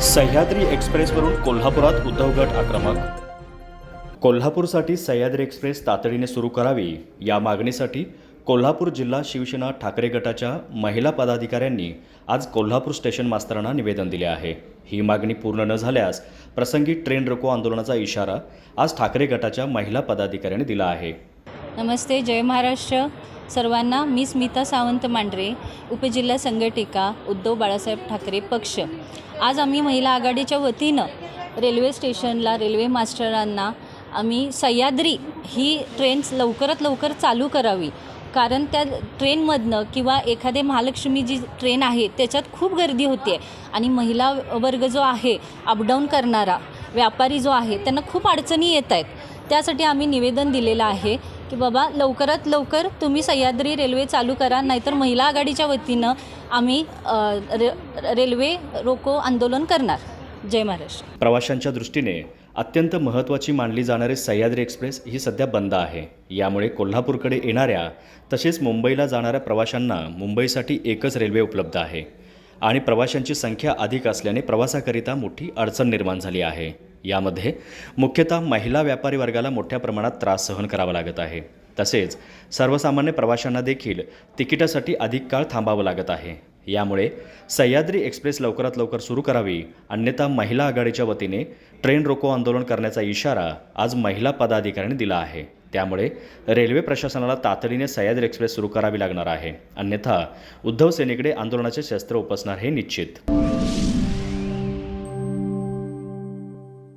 सह्याद्री एक्सप्रेसवरून कोल्हापुरात उद्धवगट आक्रमक. कोल्हापूरसाठी सह्याद्री एक्सप्रेस तातडीने सुरू करावी या मागणीसाठी कोल्हापूर जिल्हा शिवसेना ठाकरे गटाच्या महिला पदाधिकाऱ्यांनी आज कोल्हापूर स्टेशन मास्तरांना निवेदन दिले आहे. ही मागणी पूर्ण न झाल्यास प्रसंगी ट्रेन रोको आंदोलनाचा इशारा आज ठाकरे गटाच्या महिला पदाधिकाऱ्यांनी दिला आहे. नमस्ते जय महाराष्ट्र. सर्वांना मी स्मिता सावंत मांढरे उपजिल्हा संघटिका उद्धव बाळासाहेब ठाकरे पक्ष. आज आम्ही महिला आघाडीच्या वतीनं रेल्वे स्टेशनला रेल्वे मास्टरांना आम्ही सह्याद्री ही ट्रेन लवकरात लवकर चालू करावी. कारण त्या ट्रेनमधनं किंवा एखादे महालक्ष्मी जी ट्रेन आहे त्याच्यात खूप गर्दी होते आणि महिला वर्ग जो आहे अपडाऊन करणारा व्यापारी जो आहे त्यांना खूप अडचणी येत आहेत त्यासाठी आम्ही निवेदन दिलेलं आहे की बाबा लवकरात लवकर तुम्ही सह्याद्री रेल्वे चालू करा नाहीतर महिला आघाडीच्या वतीनं आम्ही रे रेल्वे रोको आंदोलन करणार. जय महाराष्ट्र. प्रवाशांच्या दृष्टीने अत्यंत महत्त्वाची मानली जाणारी सह्याद्री एक्सप्रेस ही सध्या बंद आहे. यामुळे कोल्हापूरकडे येणाऱ्या तसेच मुंबईला जाणाऱ्या प्रवाशांना मुंबईसाठी एकच रेल्वे उपलब्ध आहे. आणि प्रवाशांची संख्या अधिक असल्याने प्रवासाकरिता मोठी अडचण निर्माण झाली आहे. यामध्ये मुख्यतः महिला व्यापारी वर्गाला मोठ्या प्रमाणात त्रास सहन करावा लागत आहे. तसेच सर्वसामान्य प्रवाशांना देखील तिकिटासाठी अधिक काळ थांबावं लागत आहे. यामुळे सह्याद्री एक्सप्रेस लवकरात लवकर सुरू करावी अन्यथा महिला आघाडीच्या वतीने ट्रेन रोको आंदोलन करण्याचा इशारा आज महिला पदाधिकाऱ्यांनी दिला आहे. त्यामुळे रेल्वे प्रशासनाला तातडीने सह्याद्री एक्सप्रेस सुरू करावी लागणार आहे. अन्यथा उद्धव सेनेकडे आंदोलनाचे शस्त्र उपसणार हे निश्चित.